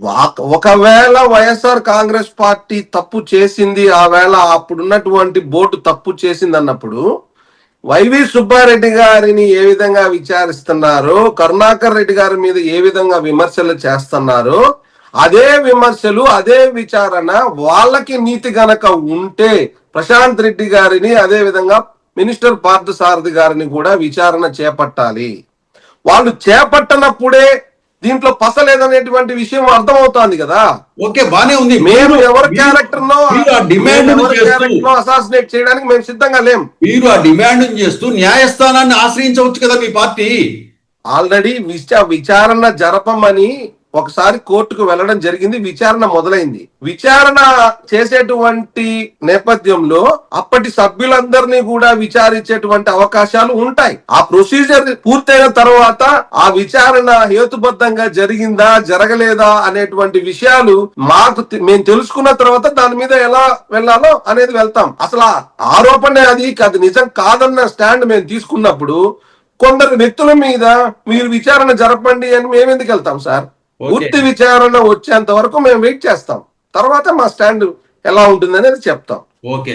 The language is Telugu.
ఒకవేళ వైఎస్ఆర్ కాంగ్రెస్ పార్టీ తప్పు చేసింది ఆ వేళ అప్పుడున్నటువంటి బోర్డు తప్పు చేసింది అన్నప్పుడు వైవి సుబ్బారెడ్డి గారిని ఏ విధంగా విచారిస్తున్నారు కరుణాకర్ రెడ్డి గారి మీద ఏ విధంగా విమర్శలు చేస్తున్నారు అదే విమర్శలు అదే విచారణ వాళ్ళకి నీతి గనక ఉంటే ప్రశాంత్ రెడ్డి గారిని అదే విధంగా మినిస్టర్ పార్థసారథి గారిని కూడా విచారణ చేపట్టాలి. వాళ్ళు చేపట్టనప్పుడే దీంట్లో పసలేదనేటువంటి విషయం అర్థమవుతోంది కదా. ఓకే బానే ఉంది. మేము ఎవరి క్యారెక్టర్ నో డిమాండ్ అసాసినేట్ చేయడానికి మేము సిద్ధంగా లేం. మీరు ఆ డిమాండ్ చేస్తూ న్యాయస్థానాన్ని ఆశ్రయించవచ్చు కదా మీ పార్టీ. ఆల్రెడీ విచ విచారణ జరపమని ఒకసారి కోర్టుకు వెళ్ళడం జరిగింది విచారణ మొదలైంది. విచారణ చేసేటువంటి నేపథ్యంలో అప్పటి సభ్యులందరినీ కూడా విచారించేటువంటి అవకాశాలు ఉంటాయి. ఆ ప్రొసీజర్ పూర్తయిన తర్వాత ఆ విచారణ హేతుబద్ధంగా జరిగిందా జరగలేదా అనేటువంటి విషయాలు మాకు మేము తెలుసుకున్న తర్వాత దాని మీద ఎలా వెళ్ళాలో అనేది వెళ్తాం. అసలు ఆరోపణ అది అది నిజం కాదన్న స్టాండ్ మేము తీసుకున్నప్పుడు కొందరు వ్యక్తుల మీద మీరు విచారణ జరపండి అని మేము ఎందుకు వెళ్తాం సార్? పూర్తి విచారణ వచ్చేంత వరకు మేము వెయిట్ చేస్తాం. తర్వాత మా స్టాండ్ ఎలా ఉంటుంది అనేది చెప్తాం. ఓకే